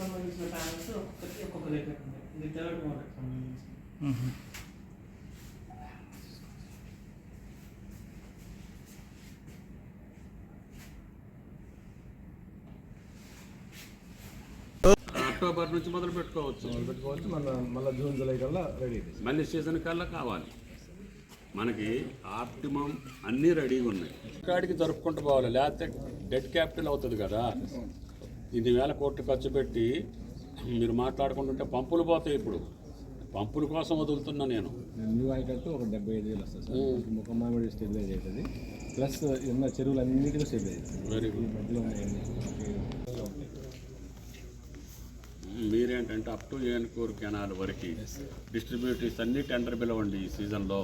సంబంధించిన ప్యానల్స్ ఒక్కొక్కరికి ఒక్కొక్క దగ్గర ఉన్నాయి ఇది థర్డ్ మోడల్ సంబంధించి. అక్టోబర్ నుంచి మొదలు పెట్టుకోవచ్చు. పెట్టుకోవచ్చు. మన మళ్ళీ జూన్ జూలై కల్లా రెడీ మళ్ళీ సీజన్ కల్లా కావాలి. మనకి ఆప్టిమం అన్నీ రెడీగా ఉన్నాయి. కాడికి జరుపుకుంటూ పోవాలి. లేకపోతే డెడ్ క్యాపిటల్ అవుతుంది కదా. ఇన్ని వేల కోట్లు ఖర్చు పెట్టి మీరు మాట్లాడుకుంటుంటే పంపులు పోతాయి ఇప్పుడు. పంపుల కోసం వదులుతున్నా నేను. న్యూ ఆయకట్టు ఒక డెబ్బై ఐదు వేలు వస్తుంది సార్. ముఖ మామిడి స్టెబిలైజ్ అవుతుంది. ప్లస్ ఉన్న చెరువులు అన్నిటికీ స్టెబిలైజ్ వెరీ గుడ్ మధ్యలో మీరేంటంటే అప్ టు ఏనుకూరు కెనాల్ వరకు డిస్ట్రిబ్యూటర్స్ అన్ని టెండర్ పిలవండి ఈ సీజన్లో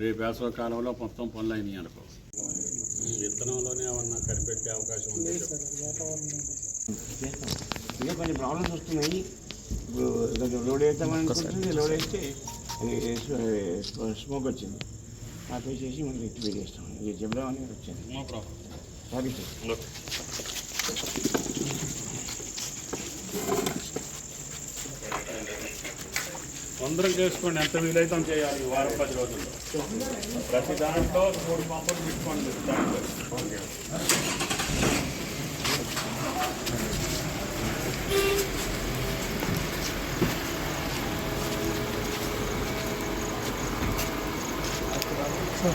రేపు వేసవ కాలంలో మొత్తం పనులు అయినాయి అనుకో. విత్తనంలోనే ఏమన్నా కనిపెట్టే అవకాశం ఉంది ఇంకా కొన్ని ప్రాబ్లమ్స్ వస్తున్నాయి. ఇప్పుడు లోడ్ వేద్దామని అనుకుంటుంది. లోడ్ వేస్తే స్మోక్ వచ్చింది. ఆపే చేసి మనం రెక్టిఫై చేస్తాం. ఇది చెప్దామని వచ్చింది. సారీ సార్ తొందరగా చేసుకోండి. ఎంత వీలైతే అంత చేయాలి ఈ వారం పది రోజుల్లో. ప్రతి దాంట్లో మూడు పంపులు పెట్టుకోండి దాంట్లో నువ్వు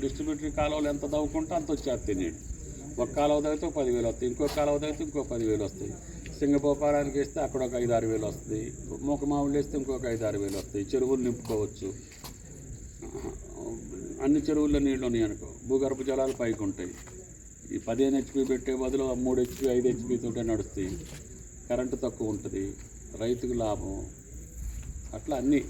డిస్ట్రిబ్యూటరీ కాలువలు ఎంత తవ్వుకుంటే అంత వచ్చేస్తాయి నీళ్ళు ఒక కాలువ తగ్గితే ఒక పదివేలు వస్తాయి. ఇంకో కాలువ తగ్గితే ఇంకో పదివేలు వస్తాయి. సింగపోపారానికి వేస్తే అక్కడ ఒక ఐదు ఆరు వేలు వస్తాయి. మూక మామిడి వేస్తే ఇంకొక ఐదు ఆరు వేలు వస్తాయి. చెరువులు నింపుకోవచ్చు. అన్ని చెరువుల్లో నీళ్ళు ఉన్నాయి అనుకో. భూగర్భ జలాలు పైకి ఉంటాయి. ఈ పదిహేను హెచ్పి పెట్టే బదులు మూడు హెచ్పి ఐదు హెచ్పి తోటే నడుస్తాయి. కరెంటు తక్కువ ఉంటుంది. రైతుకు లాభం. అట్లా అన్నీ.